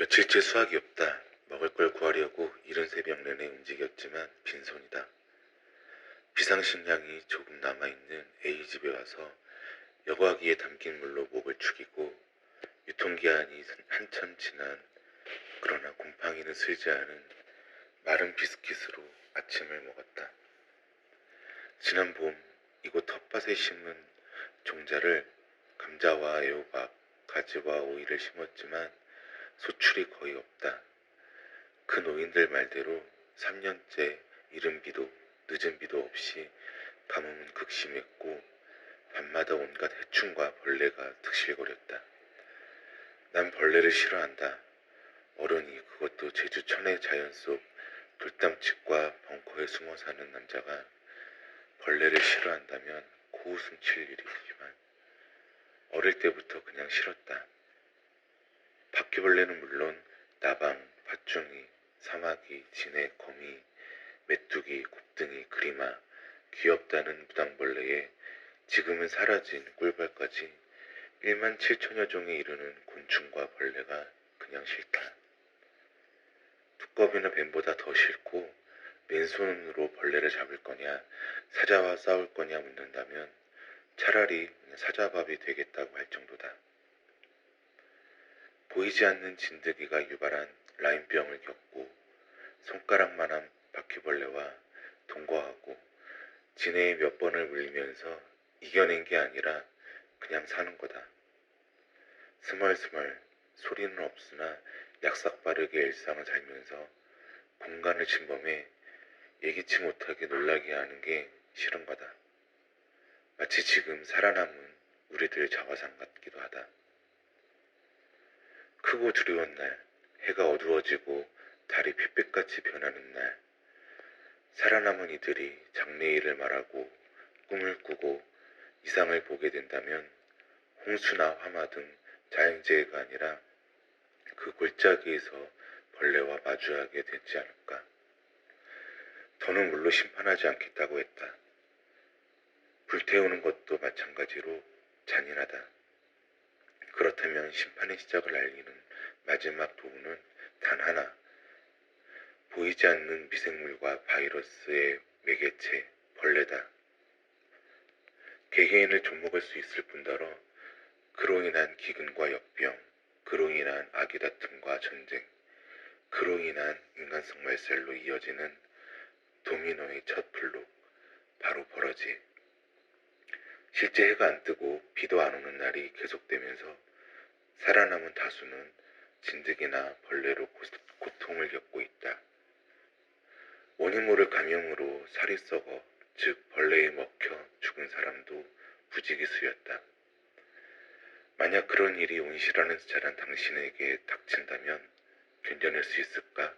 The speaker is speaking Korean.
며칠째 수학이 없다. 먹을 걸 구하려고 이른 새벽 내내 움직였지만 빈손이다. 비상식량이 조금 남아있는 A집에 와서 여과기에 담긴 물로 목을 축이고 유통기한이 한참 지난 그러나 곰팡이는 슬지 않은 마른 비스킷으로 아침을 먹었다. 지난 봄 이곳 텃밭에 심은 종자를 감자와 애호박, 가지와 오이를 심었지만 소출이 거의 없다. 그 노인들 말대로 3년째 이른 비도 늦은 비도 없이 가뭄은 극심했고 밤마다 온갖 해충과 벌레가 득실거렸다. 난 벌레를 싫어한다. 어른이 그것도 제주 천의 자연 속 돌담집과 벙커에 숨어 사는 남자가 벌레를 싫어한다면 고웃음 칠 일이지만 어릴 때부터 그냥 싫었다. 바퀴벌레는 물론 나방, 팥중이, 사마귀, 진해, 거미, 메뚜기, 곱등이, 그리마, 귀엽다는 무당벌레에 지금은 사라진 꿀벌까지 1만 7천여 종에 이르는 곤충과 벌레가 그냥 싫다. 두꺼비는 뱀보다 더 싫고 맨손으로 벌레를 잡을 거냐 사자와 싸울 거냐 묻는다면 차라리 사자밥이 되겠다고 할 정도다. 보이지 않는 진드기가 유발한 라인병을 겪고 손가락만한 바퀴벌레와 동거하고 진해에 몇 번을 물리면서 이겨낸 게 아니라 그냥 사는 거다. 스멀스멀 소리는 없으나 약삭 빠르게 일상을 살면서 공간을 침범해 예기치 못하게 놀라게 하는 게 싫은 거다. 마치 지금 살아남은 우리들 자화상 같기도 하다. 크고 두려운 날, 해가 어두워지고 달이 핏빛같이 변하는 날, 살아남은 이들이 장래일을 말하고 꿈을 꾸고 이상을 보게 된다면 홍수나 화마 등 자연재해가 아니라 그 골짜기에서 벌레와 마주하게 되지 않을까. 더는 물로 심판하지 않겠다고 했다. 불태우는 것도 마찬가지로 잔인하다. 그렇다면 심판의 시작을 알리는 마지막 도구는 단 하나. 보이지 않는 미생물과 바이러스의 매개체, 벌레다. 개개인을 좀먹을 수 있을 뿐더러 그로 인한 기근과 역병, 그로 인한 아기 다툼과 전쟁, 그로 인한 인간성 말살로 이어지는 도미노의 첫 블록, 바로 버러지. 실제 해가 안 뜨고 비도 안 오는 날이 계속되면서 살아남은 다수는 진드기나 벌레로 고- 고통을 겪고 있다. 원인 모를 감염으로 살이 썩어 즉 벌레에 먹혀 죽은 사람도 부지기수였다. 만약 그런 일이 온실하는 자란 당신에게 닥친다면 견뎌낼 수 있을까?